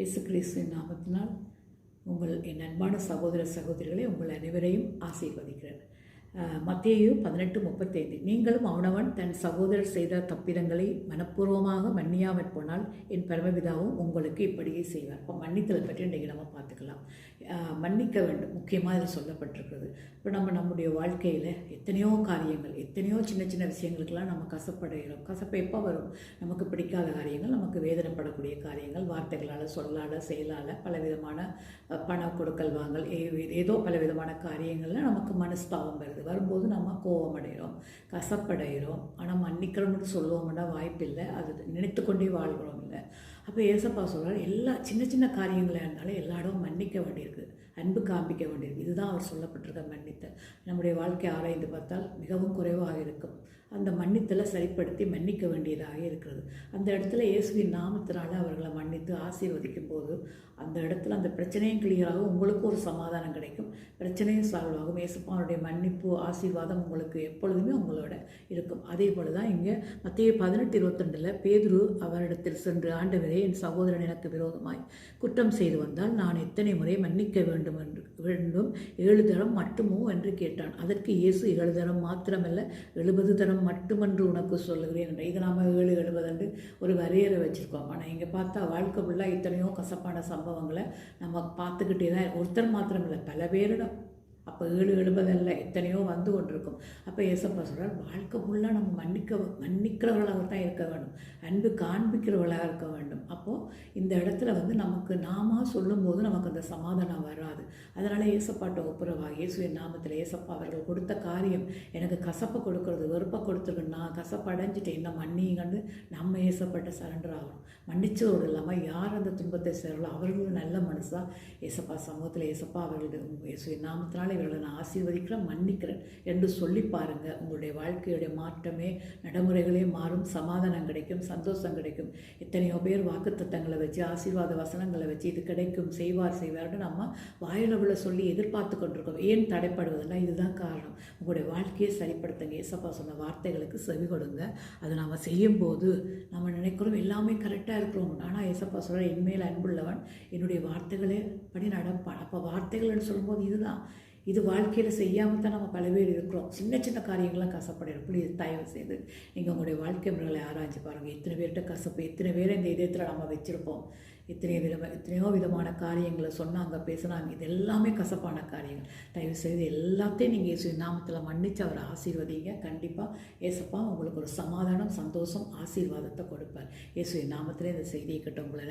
இயேசு கிறிஸ்துவின் நாமத்தினால் உங்கள் என் அன்பான சகோதர சகோதரிகளை உங்கள் அனைவரையும் ஆசீர்வதிக்கிறேன். மத்தேயு பதினெட்டு முப்பத்தைந்து. நீங்களும் அவனவன் தன் சகோதரர் செய்த தப்பிதங்களை மனப்பூர்வமாக மன்னியாமற் போனால் என் பரமபிதாவும் உங்களுக்கு இப்படியே செய்வார். இப்போ மன்னித்தலை பற்றி இன்றைக்கி நம்ம பார்த்துக்கலாம். மன்னிக்க வேண்டும். முக்கியமாக இதில் சொல்லப்பட்டிருக்கிறது. இப்போ நம்ம நம்முடைய வாழ்க்கையில் எத்தனையோ காரியங்கள் எத்தனையோ சின்ன சின்ன விஷயங்களுக்கெல்லாம் நம்ம கசப்படைகிறோம். கசப்பு எப்போ வரும்? நமக்கு பிடிக்காத காரியங்கள் நமக்கு வேதனைப்படக்கூடிய காரியங்கள் வார்த்தைகளால் சொல்லால் செயலால் பலவிதமான பண கொடுக்கல் வாங்கல் ஏ- ஏதோ பலவிதமான காரியங்களில் நமக்கு மனஸ்தாபம் வருது. வரும்போது நம்ம கோபம் அடைகிறோம் கசப்படைகிறோம் ஆனால் மன்னிக்கிறோம்னு சொல்லுவோம்னா வாய்ப்பில்லை. அது நினைத்து கொண்டே வாழ்கிறோம் இல்லை. அப்போ ஏசப்பா சொல்கிறார் எல்லா சின்ன சின்ன காரியங்களாக இருந்தாலும் எல்லா இடமும் மன்னிக்க வேண்டியிருக்கு. அன்பு காண்பிக்க வேண்டியிருக்கு. இதுதான் அவர் சொல்லப்பட்டிருக்க மன்னித்த நம்முடைய வாழ்க்கை ஆராய்ந்து பார்த்தால் மிகவும் குறைவாக இருக்கும். அந்த மன்னித்தலை சரிப்படுத்தி மன்னிக்க வேண்டியதாக இருக்கிறது. அந்த இடத்துல இயேசுவின் நாமத்தினால அவர்களை மன்னித்து ஆசீர்வதிக்கும் போது அந்த இடத்துல அந்த பிரச்சனையும் கிளியராகும் உங்களுக்கும் ஒரு சமாதானம் கிடைக்கும். பிரச்சனையும் சால்வ் ஆகும் இயேசுப்பாவுடைய மன்னிப்பு ஆசீர்வாதம் உங்களுக்கு எப்பொழுதுமே உங்களோட இருக்கும். அதே போல தான் இங்கே மத்திய பதினெட்டு இருபத்தொண்டில் பேதுரு அவரிடத்தில் சென்று ஆண்டவரே என் சகோதரன் எனக்கு விரோதமாய் குற்றம் செய்து வந்தால் நான் எத்தனை முறை மன்னிக்க வேண்டும் என்று வேண்டும்? ஏழு தரம் மட்டுமோ? என்று கேட்டான். அதற்கு இயேசு ஏழு தரம் மாத்திரமல்ல எழுபது தரம் மட்டுமென்று உனக்கு சொல்லுகிறேன் என்று இதை நாம ஏழு எழுபதுண்டு ஒரு வரையறை வச்சுருக்கோம். ஆனால் இங்கே பார்த்தா வாழ்க்கை ஃபுல்லாக எத்தனையோ கசப்பான சம்பவங்களை நம்ம பார்த்துக்கிட்டே தான் ஒருத்தர் மாத்திரமில்லை பல பேரிடம். அப்போ ஏழு எழுபதல்ல எத்தனையோ வந்து கொண்டிருக்கும். அப்போ ஏசப்பா சொல்கிறார் வாழ்க்கை ஃபுல்லாக நம்ம மன்னிக்க மன்னிக்கிறவர்களாக தான் இருக்க வேண்டும். அன்பு காண்பிக்கிறவர்களாக இருக்க வேண்டும். அப்போது இந்த இடத்துல வந்து நமக்கு நாம சொல்லும்போது நமக்கு அந்த சமாதானம் வராது. அதனால் ஏசப்பாட்ட ஒப்புரவாக இயேசுவின் நாமத்தில் ஏசப்பா அவர்கள் கொடுத்த காரியம் எனக்கு கசப்பை கொடுக்கறது வெறுப்பை கொடுத்துருக்கு. நான் கசப்பு அடைஞ்சிட்டேன். என்ன மன்னிங்கன்னு நம்ம ஏசப்பட்ட சரண்டர் ஆகணும். மன்னிச்சதோடு இல்லாமல் யார் அந்த துன்பத்தை சேரலோ அவர்களும் நல்ல மனசாக ஏசப்பா சமூகத்தில் ஏசப்பா அவர்களுடைய இயேசுவின் நாமத்தினாலே இவர்களை நான் ஆசீர்வதிக்கிறேன் மன்னிக்கிறேன் என்று சொல்லி பாருங்க. உங்களுடைய வாழ்க்கையுடைய மாற்றமே நடைமுறைகளே மாறும் சமாதானம் கிடைக்கும் சந்தோஷம் கிடைக்கும். எத்தனையோ பேர் வாக்குத்தத்தங்களை வச்சு ஆசீர்வாத வசனங்களை வச்சு இது கிடைக்கும் செய்வார் செய்வார்னு நம்ம வாயிலவில் சொல்லி எதிர்பார்த்து கொண்டிருக்கோம் ஏன் தடைப்படுவதுன்னா இதுதான் காரணம். உங்களுடைய வாழ்க்கையை சரிப்படுத்துங்க. ஏசப்பா சொன்ன வார்த்தைகளுக்கு செவி கொடுங்க. அதை நாம் செய்யும்போது நம்ம நினைக்கிறோம் எல்லாமே கரெக்டாக இருக்கிறோம். ஆனால் ஏசப்பா சொல்கிற என்மேல் அன்புள்ளவன் என்னுடைய வார்த்தைகளே படி நடப்பான். அப்போ வார்த்தைகள்னு சொல்லும்போது இதுதான். இது வாழ்க்கையில் செய்யாமல் தான் நம்ம பல பேர் இருக்கிறோம். சின்ன சின்ன காரியங்கள்லாம் கசப்படைகிறோம் ப்ளீஸ் தயவு செய்து நீங்கள் உங்களுடைய வாழ்க்கை முறைகளை ஆராய்ச்சி பாருங்கள் எத்தனை பேர்கிட்ட கசப்பு எத்தனை பேரை இந்த இதயத்தில் நம்ம வச்சுருப்போம்? எத்தனை விதமாக எத்தனையோ விதமான காரியங்களை சொன்னாங்க பேசுனாங்க. இது எல்லாமே கசப்பான காரியங்கள். தயவு செய்து எல்லாத்தையும் நீங்கள் இயேசு நாமத்தில் மன்னித்து அவரை ஆசீர்வதிங்க. கண்டிப்பாக ஏசப்பா உங்களுக்கு ஒரு சமாதானம் சந்தோஷம் ஆசீர்வாதத்தை கொடுப்பார். இயேசு நாமத்தில் இந்த செய்தியை கிட்ட உங்களை